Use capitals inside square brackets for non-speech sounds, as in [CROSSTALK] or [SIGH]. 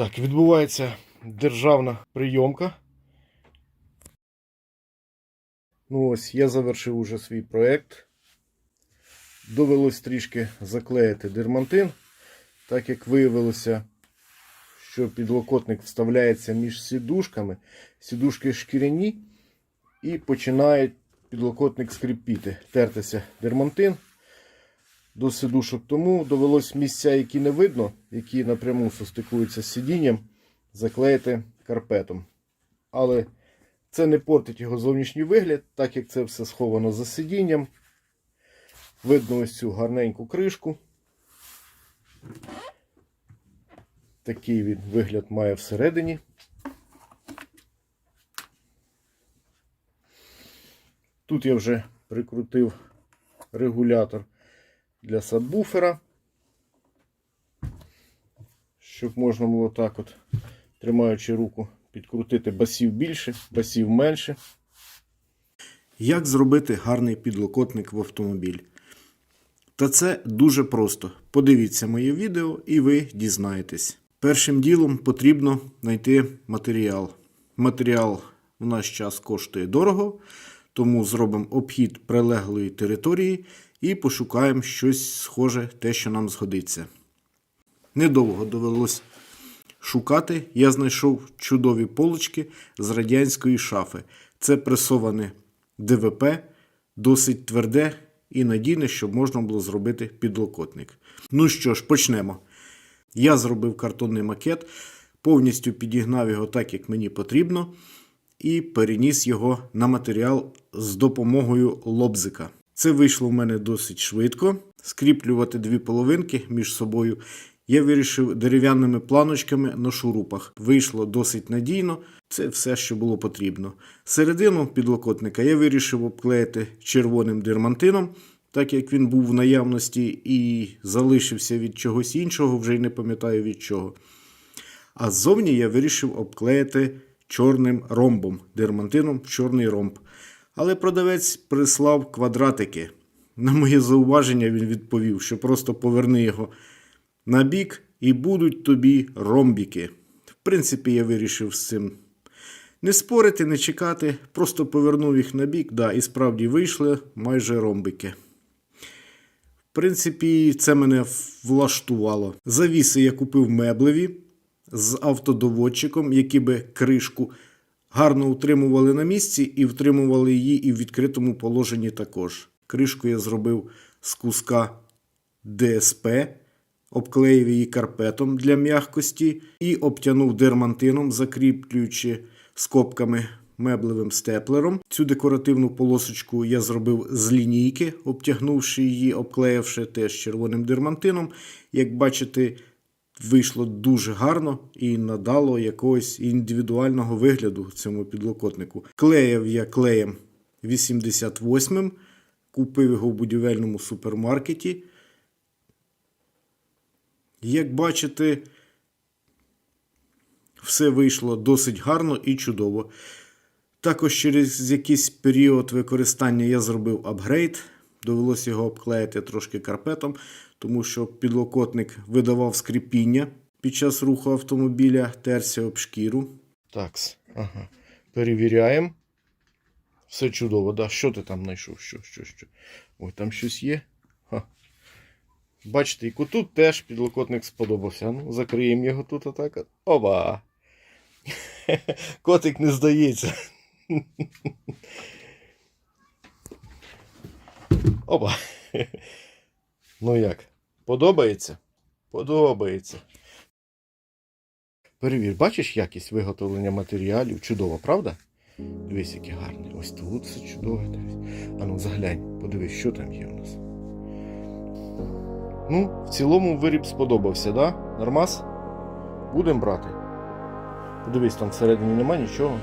Так, відбувається державна прийомка. Ну ось, я завершив уже свій проєкт. Довелось трішки заклеїти дермантин, так як виявилося, що підлокотник вставляється між сідушками, сідушки шкіряні, і починає підлокотник скрипіти, тертися дермантин до сидушок. Тому довелось місця, які не видно, які напряму состикуються з сидінням, заклеїти карпетом. Але це не портить його зовнішній вигляд, так як це все сховано за сидінням. Видно ось цю гарненьку кришку. Такий він вигляд має всередині. Тут я вже прикрутив регулятор для сабвуфера, щоб можна було так от, тримаючи руку, підкрутити басів більше, басів менше. Як зробити гарний підлокотник в автомобіль? Та це дуже просто. Подивіться моє відео і ви дізнаєтесь. Першим ділом потрібно знайти матеріал. Матеріал в наш час коштує дорого, тому зробимо обхід прилеглої території і пошукаємо щось схоже, те, що нам згодиться. Недовго довелось шукати. Я знайшов чудові полочки з радянської шафи. Це пресоване ДВП, досить тверде і надійне, щоб можна було зробити підлокотник. Ну що ж, почнемо. Я зробив картонний макет, повністю підігнав його так, як мені потрібно, і переніс його на матеріал з допомогою лобзика. Це вийшло в мене досить швидко. Скріплювати дві половинки між собою я вирішив дерев'яними планочками на шурупах. Вийшло досить надійно. Це все, що було потрібно. Середину підлокотника я вирішив обклеїти червоним дермантином, так як він був в наявності і залишився від чогось іншого, вже й не пам'ятаю від чого. А ззовні я вирішив обклеїти чорним ромбом, дермантином в чорний ромб. Але продавець прислав квадратики. На моє зауваження він відповів, що просто поверни його на бік і будуть тобі ромбіки. В принципі, я вирішив з цим не спорити, не чекати, просто повернув їх на бік, да, і справді вийшли майже ромбики. В принципі, це мене влаштувало. Завіси я купив меблеві з автодоводчиком, які би кришку гарно утримували на місці і втримували її і в відкритому положенні також. Кришку я зробив з куска ДСП, обклеїв її карпетом для м'якості і обтягнув дермантином, закріплюючи скобками меблевим степлером. Цю декоративну полосочку я зробив з лінійки, обтягнувши її, обклеївши теж червоним дермантином. Як бачите, вийшло дуже гарно і надало якогось індивідуального вигляду цьому підлокотнику. Клеїв я клеєм 88-м, купив його в будівельному супермаркеті. Як бачите, все вийшло досить гарно і чудово. Також через якийсь період використання я зробив апгрейд. Довелося його обклеїти трошки карпетом, тому що підлокотник видавав скріпіння під час руху автомобіля, терся об шкіру. Так, ага. Перевіряємо. Все чудово, да. Що ти там знайшов? Що, що, що? Ой, там щось є. Ха. Бачите, і тут теж підлокотник сподобався. Ну, закриємо його тут отак. от. Оба! [LAUGHS] Котик не здається. [LAUGHS] Опа. [LAUGHS] Ну як? Подобається? Подобається. Перевір, бачиш якість виготовлення матеріалів? Чудово, правда? Дивись, який гарний. Ось тут все чудове. Дивись. А ну заглянь, подивись, що там є у нас. Ну, в цілому виріб сподобався, да? Нормас? Будемо брати. Подивись, там всередині нема нічого.